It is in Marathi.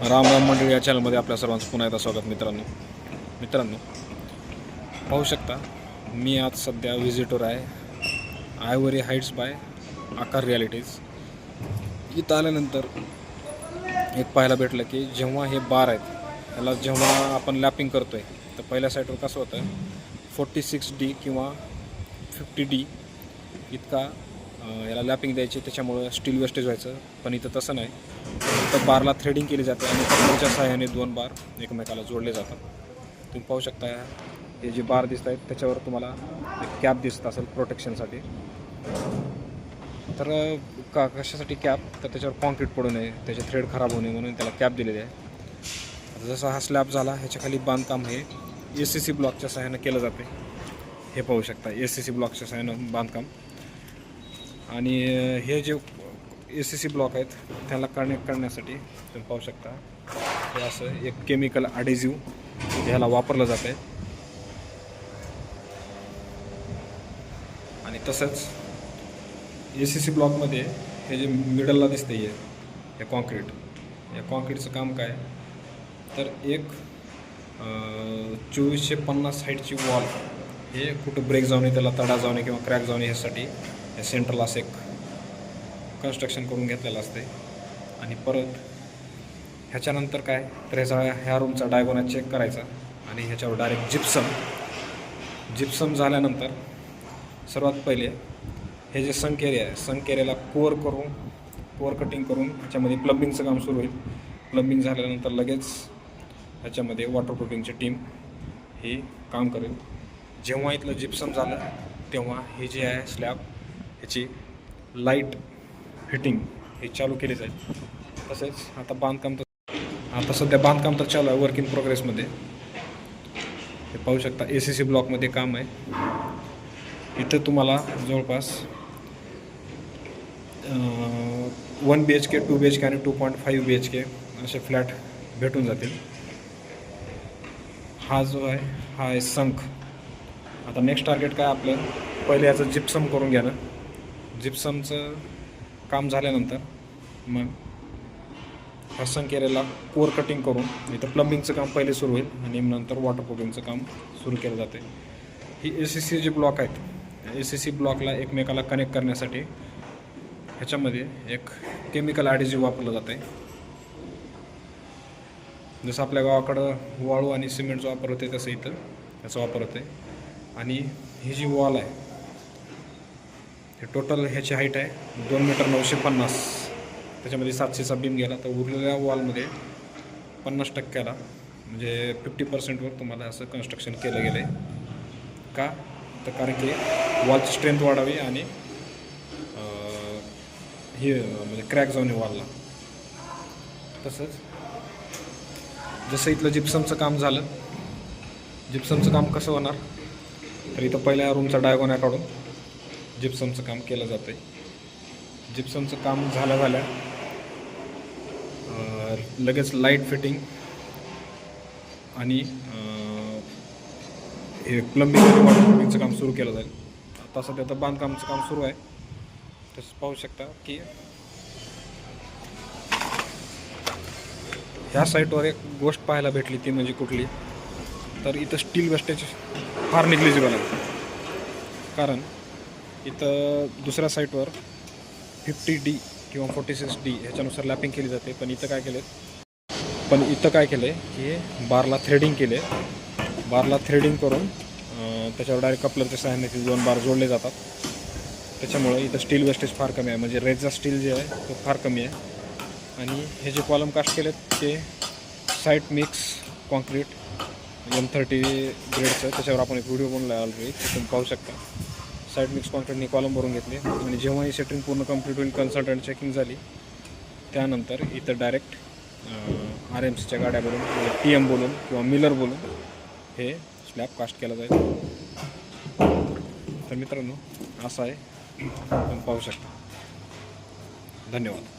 राम राम मंडळी या चॅनलमध्ये आपल्या सर्वांचं पुन्हा एकदा स्वागत मित्रांनो. मित्रांनो पाहू शकता मी आज सध्या व्हिजिटर आहे ivory heights by Aakar realities इथं आल्यानंतर एक पाहायला भेटलं की जेव्हा हे बार आहेत ह्याला जेव्हा आपण लॅपिंग करतो आहे तर पहिल्या साईडवर कसं होतं फोर्टी सिक्स डी किंवा फिफ्टी डी इतका याला लॅपिंग द्यायची त्याच्यामुळं स्टील वेस्टेज व्हायचं. पण इथं तसं नाही. इथं बारला थ्रेडिंग केली जाते आणि कपड्याच्या सहाय्याने दोन बार एकमेकाला जोडले जातात. तुम्ही पाहू शकता हे जे बार दिसत आहेत त्याच्यावर तुम्हाला एक कॅप दिसत असेल प्रोटेक्शनसाठी तर का कशासाठी कॅप तर त्याच्यावर कॉन्क्रीट पडू नये. त्याचे थ्रेड खराब होऊ नये म्हणून त्याला कॅप दिलेली आहे. जसा हा स्लॅब झाला ह्याच्याखाली बांधकाम हे ए सी सी ब्लॉकच्या सहाय्यानं केलं जाते. हे पाहू शकता ए सी सी ब्लॉकच्या सहाय्यानं बांधकाम. आणि हे जे ए सी सी ब्लॉक आहेत त्याला कनेक्ट करण्यासाठी तुम्ही पाहू शकता. हे असं एक केमिकल अडेझिव्ह ह्याला वापरलं जात आहे. आणि तसंच ए सी सी ब्लॉकमध्ये हे जे मिडलला दिसतं आहे हे कॉन्क्रीट या कॉन्क्रीटचं काम काय? तर एक चोवीसशे पन्नास हाईटची वॉल हे कुठं ब्रेक जाऊ नये त्याला तडा जाऊ नये किंवा क्रॅक जाऊ नये ह्यासाठी या सेंटरला असं एक कन्स्ट्रक्शन करून घेतलेलं असते आणि परत ह्याच्यानंतर काय? तर ह्याचा ह्या रूमचा डायगोना चेक करायचा. आणि ह्याच्यावर डायरेक्ट जिप्सम जिप्सम झाल्यानंतर सर्वात पहिले हे जे संक एरिया आहे संक एरियाला कोअर करून कोअर कटिंग करून ह्याच्यामध्ये प्लंबिंगचं काम सुरू होईल. प्लंबिंग झाल्यानंतर लगेच ह्याच्यामध्ये वॉटरप्रूफिंगची टीम ही काम करेल. जेव्हा इथलं जिप्सम झालं तेव्हा हे जे आहे स्लॅब ह्याची लाइट फिटिंग हे चालू केली जाईल. तसेच आता बांधकाम तर आता सध्या बांधकाम तर चालू आहे वर्क इन प्रोग्रेसमध्ये हे पाहू शकता ए सी सी ब्लॉकमध्ये काम आहे. इथं तुम्हाला जवळपास one B H K two B H K आणि two point five B H K असे फ्लॅट भेटून जातील. हा जो आहे हा आहे संख आता नेक्स्ट टार्गेट काय आपलं? पहिले याचं जिप्सम करून घेणं. जिप्समचं काम झाल्यानंतर मग हसन केलेला कोर कटिंग करून इथं प्लंबिंगचं काम पहिले सुरू होईल आणि नंतर वॉटर प्रूफिंगचं काम सुरू केलं जाते. ही ए सी सी जे ब्लॉक आहेत ए सी सी ब्लॉकला एकमेकाला कनेक्ट करण्यासाठी ह्याच्यामध्ये एक केमिकल ॲडिजिव्ह वापरलं जातं आहे जसं आपल्या गावाकडं वाळू आणि सिमेंटचा वापर होते तसं इथं याचा वापर होते आणि ही जी वॉल आहे हे टोटल ह्याची हाईट आहे. दोन मीटर नऊशे पन्नास. त्याच्यामध्ये सातशेचा बीम गेला तर उरलेल्या वॉलमध्ये पन्नास टक्क्याला म्हणजे फिफ्टी पर्सेंटवर तुम्हाला असं कन्स्ट्रक्शन केलं गेलं आहे का? तर कारण की वॉलची स्ट्रेंथ वाढावी आणि हे म्हणजे क्रॅक जाऊन वॉलला तसंच जसं इथलं जिप्समचं काम झालं जिप्समचं काम कसं होणार? तर इथं पहिल्या रूमचा डायगोना काढून जिप्समचं काम केलं जातं आहे जिप्समचं काम झालं झाल्या लगेच लाइट फिटिंग आणि हे प्लंबिंग आणि वॉटर प्लंबिंगचं काम सुरू केलं जाईल. आता सध्या आता बांधकामचं काम सुरू आहे. तसं पाहू शकता की ह्या साईटवर एक गोष्ट पाहायला भेटली ती म्हणजे कुठली? तर इथं स्टील वेस्टेज फार निग्लिजिबल आहे कारण इथं दुसऱ्या साईटवर फिफ्टी डी किंवा फोर्टी सिक्स डी ह्याच्यानुसार लॅपिंग केली जाते. पण इथं काय केलं पण इथं काय केलं आहे की बारला थ्रेडिंग केले बारला थ्रेडिंग करून त्याच्यावर डायरेक्ट कपलरच्या सहाय्याने ते दोन बार जोडले जातात. त्याच्यामुळे इथं स्टील वेस्टेज फार कमी आहे. म्हणजे रेडचा स्टील जे आहे तो फार कमी आहे. आणि हे जे कॉलम कास्ट केलेत ते site mix concrete M thirty ग्रेडचं त्याच्यावर आपण एक व्हिडिओ बनला ऑलरेडी ते तुम्ही पाहू शकता. साईट मिक्स कॉन्क्रीटने कॉलम भरून घेतले. आणि जेव्हा ही सेटिंग पूर्ण कंप्लीट होईल कन्सल्टंट चेकिंग झाली. त्यानंतर इथं डायरेक्ट आर एम सीच्या गाड्या बोलून म्हणजे टी एम बोलून किंवा मिलर बोलून हे स्लॅब कास्ट केला जाईल. तर मित्रांनो असं आहे. आपण पाहू शकता. धन्यवाद.